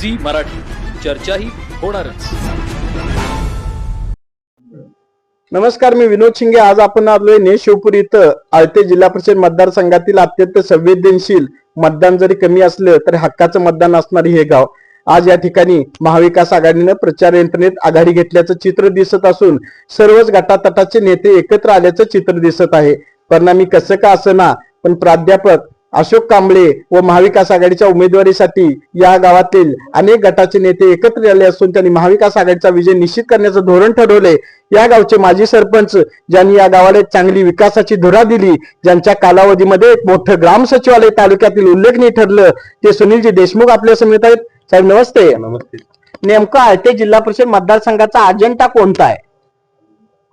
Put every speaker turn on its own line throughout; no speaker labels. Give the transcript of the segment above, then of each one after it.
Zee Marathi. चर्चाही होणारच.
नमस्कार मी विनोद शिंगे. आज आपण आलोय ने शिवपूर इथं. आळते जिल्हा परिषद मतदारसंघातील अत्यंत संवेदनशील मतदान जरी कमी असलं तरी हक्काचं मतदान असणारे हे गाव. आज या ठिकाणी महाविकास आघाडीनं प्रचार यंत्रणेत आघाडी घेतल्याचं चित्र दिसत असून सर्वच गटातटाचे नेते एकत्र आल्याचं चित्र दिसत आहे. परिणामी कसं का असं पण प्राध्यापक अशोक कांबळे व महाविकास आघाडीच्या उमेदवारीसाठी या गावातील अनेक गटाचे नेते एकत्र आले असून त्यांनी महाविकास आघाडीचा विजय निश्चित करण्याचं धोरण ठरवले या गावचे माजी सरपंच ज्यांनी या गावाला चांगली विकासाची धुरा दिली ज्यांच्या कालावधीमध्ये एक मोठं ग्राम सचिवालय तालुक्यातील उल्लेखनीय ठरलं ते सुनीलजी देशमुख आपल्या समेत आहेत. साहेब नमस्ते.
नमस्ते.
नेमका आळते जिल्हा परिषद मतदारसंघाचा अजेंडा कोणता आहे?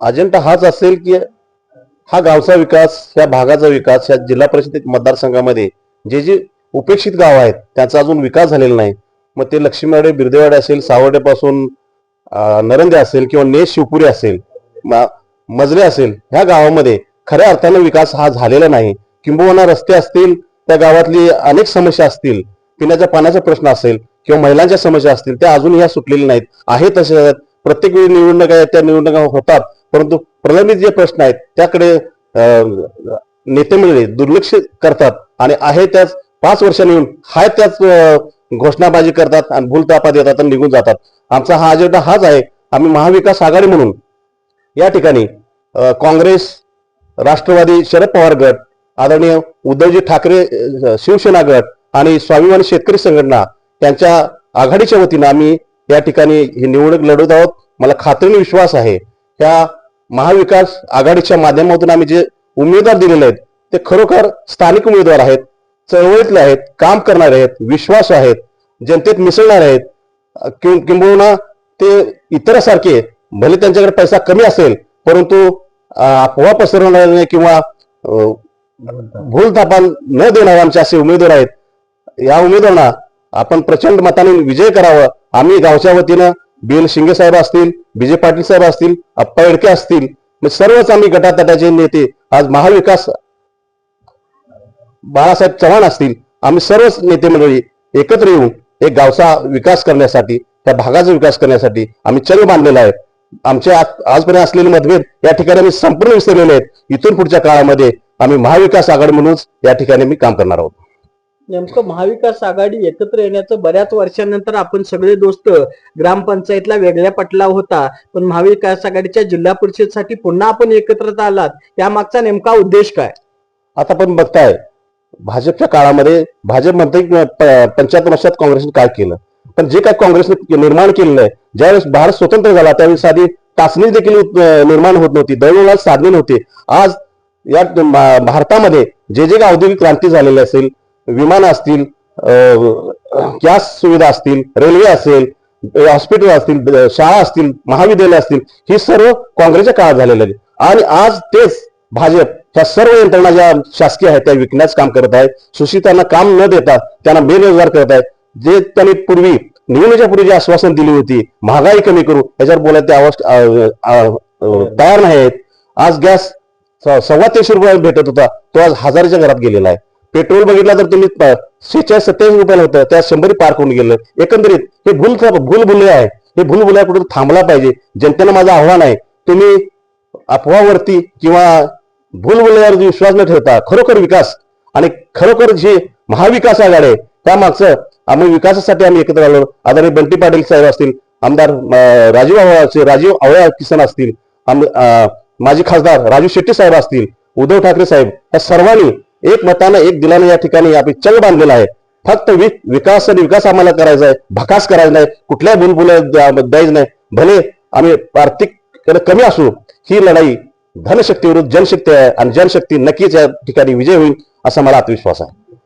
अजेंडा हाच असेल की हा गावचा विकास या भागाचा विकास या जिल्हा परिषद मतदारसंघामध्ये जे जे उपेक्षित गाव आहेत त्यांचा अजून विकास झालेला नाही. मग ते लक्ष्मीवाडे बिर्देवाडे असेल सावर्डेपासून नरंदे असेल किंवा नेस शिवपुरी असेल मजरे मजले असेल ह्या गावामध्ये खऱ्या अर्थानं विकास हा झालेला नाही. किंबहुना रस्ते असतील त्या गावातली अनेक समस्या असतील पिण्याच्या पाण्याचा प्रश्न असेल किंवा महिलांच्या समस्या असतील त्या अजून ह्या सुटलेल्या नाहीत. आहे तसे प्रत्येक वेळी निवडणुका त्या निवडणुका होतात. परंतु प्रलंबित जे प्रश्न आहेत त्याकडे नेते मंडळी दुर्लक्ष करतात आणि आहे त्याच पाच वर्षांनी येऊन हाय त्याच घोषणाबाजी करतात आणि भूलतापा देतात आणि निघून जातात. आमचा हा अजेंडा हाच आहे आम्ही महाविकास आघाडी म्हणून या ठिकाणी काँग्रेस राष्ट्रवादी शरद पवार गट आदरणीय उद्धवजी ठाकरे शिवसेना गट आणि स्वाभिमानी शेतकरी संघटना त्यांच्या आघाडीच्या वतीनं आम्ही या ठिकाणी ही निवडणूक लढवत आहोत. मला खात्रीने विश्वास आहे त्या महाविकास आघाडीच्या माध्यमातून आम्ही जे उमेदवार दिलेले आहेत ते खरोखर स्थानिक उमेदवार आहेत चळवळीतले आहेत काम करणारे आहेत विश्वास आहेत जनतेत मिसळणार आहेत किंबहुना ते इतरासारखे भले त्यांच्याकडे पैसा कमी असेल परंतु अफवा पसरवणारे किंवा अं, न देणारे आमचे असे उमेदवार आहेत. या उमेदवारांना आपण प्रचंड मताने विजय करावं. आम्ही गावच्या वतीनं बी एल शिंगे साहेब असतील विजय पाटील साहेब असतील अप्पा येडके असतील मग सर्वच आम्ही गटातटाचे नेते आज महाविकास बाळासाहेब चव्हाण असतील आम्ही सर्वच नेते मंडळी एकत्र येऊन एक गावचा विकास करण्यासाठी त्या भागाचा विकास करण्यासाठी आम्ही चल बांधलेला आहे. आमचे आज- आजपर्यंत असलेले मतभेद या ठिकाणी आम्ही संपूर्ण विसरलेले आहेत. इथून पुढच्या काळामध्ये आम्ही महाविकास आघाडी म्हणूनच या ठिकाणी मी काम करणार आहोत.
नेमकं महाविकास आघाडी एकत्र येण्याचं बऱ्याच वर्षानंतर आपण सगळे दोस्त ग्रामपंचायतला वेगळ्या पटला होता. पण महाविकास आघाडीच्या जिल्हा परिषदसाठी पुन्हा आपण एकत्र आलात. त्यामागचा नेमका उद्देश काय?
आता पण बघताय भाजपच्या काळामध्ये भाजप म्हणते पंच्याहत्तर वर्षात काँग्रेसने काय केलं? पण जे काय काँग्रेसने निर्माण केलेलं आहे ज्यावेळेस भारत स्वतंत्र झाला त्यावेळेस आधी टाचणी देखील निर्माण होत नव्हती. दळणवळण साधने नव्हती. आज या भारतामध्ये जे जे काही औद्योगिक क्रांती झालेली असेल विमान असतील गॅस सुविधा असतील रेल्वे असेल हॉस्पिटल असतील शाळा असतील महाविद्यालय असतील ही सर्व काँग्रेसच्या काळात झालेलं आहे आणि आज तेच भाजप ह्या सर्व यंत्रणा ज्या शासकीय आहेत त्या विकण्याचं काम करत आहेत. सुशितांना काम न देता त्यांना बेरोजगार करत आहेत. जे त्यांनी पूर्वी निवडणुकीच्या पूर्वी जी आश्वासन दिली होती महागाई कमी करू याच्यावर बोलायला ते आवाज तयार नाही आहेत आज गॅस सव्वा तीनशे रुपये भेटत होता तो आज हजाराच्या घरात गेलेला आहे. पेट्रोल बघितलं तर तुम्ही शेहेचाळीस सत्याऐंशी रुपयाला होतं त्या शंभरी पार करून गेलं. एकंदरीत हे भूल भूलभुले आहे. हे भूलभुल्या कुठं थांबला पाहिजे. जनतेला माझं आव्हान आहे तुम्ही अफवावरती किंवा भूलभुल्यावर विश्वास न ठेवता खरोखर विकास आणि खरोखर जे महाविकास आघाडी आहे त्यामागचं आम्ही विकासासाठी आम्ही एकत्र आलो. आदरणीय बंटी पाटील साहेब असतील आमदार राजीव आव्हाड राजीव आवळा किसन असतील माजी खासदार राजू शेट्टी साहेब असतील उद्धव ठाकरे साहेब या सर्वांनी एक मतानं एक दिलानं या ठिकाणी आपण चंग बांधलेला आहे. फक्त वि- विकास आणि विकास आम्हाला करायचा आहे. भकास करायचा नाही. कुठल्या बुलबुल्या द्यायचं नाही. भले आम्ही आर्थिक कमी असू ही लढाई धनशक्ती विरुद्ध जनशक्ती आहे आणि जनशक्ती नक्कीच या ठिकाणी विजय होईल असा मला आत्मविश्वास आहे.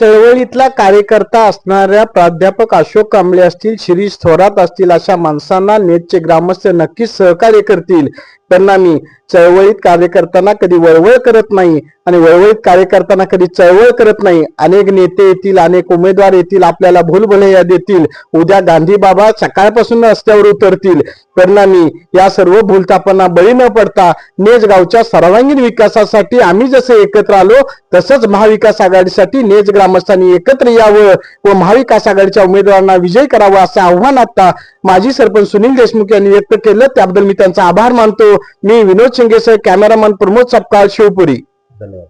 चळवळीतला कार्यकर्ता असणाऱ्या प्राध्यापक अशोक कांबळे असतील शिरीष थोरात असतील अशा माणसांना नेटचे ग्रामस्थ नक्कीच सहकार्य करतील. परिणामी चळवळीत कार्य करताना कधी वळवळ करत नाही आणि वळवळीत कार्य करताना कधी चळवळ करत नाही. अनेक नेते येतील अनेक उमेदवार येतील आपल्याला भूलभुलैया देतील. उद्या गांधी बाबा सकाळपासून रस्त्यावर उतरतील. परिणामी या सर्व भूलतापांना बळी न पडता नेज गावच्या सर्वांगीण विकासासाठी आम्ही जसे एकत्र आलो तसंच महाविकास आघाडीसाठी नेज ग्रामस्थांनी एकत्र यावं व महाविकास आघाडीच्या उमेदवारांना विजय करावा असं आव्हान आता माजी सरपंच सुनील देशमुख यांनी व्यक्त केलं. त्याबद्दल मी त्यांचा आभार मानतो. मी विनोद शिंगेसह कॅमेरामन प्रमोद सपकाळ शिवपुरी.
धन्यवाद.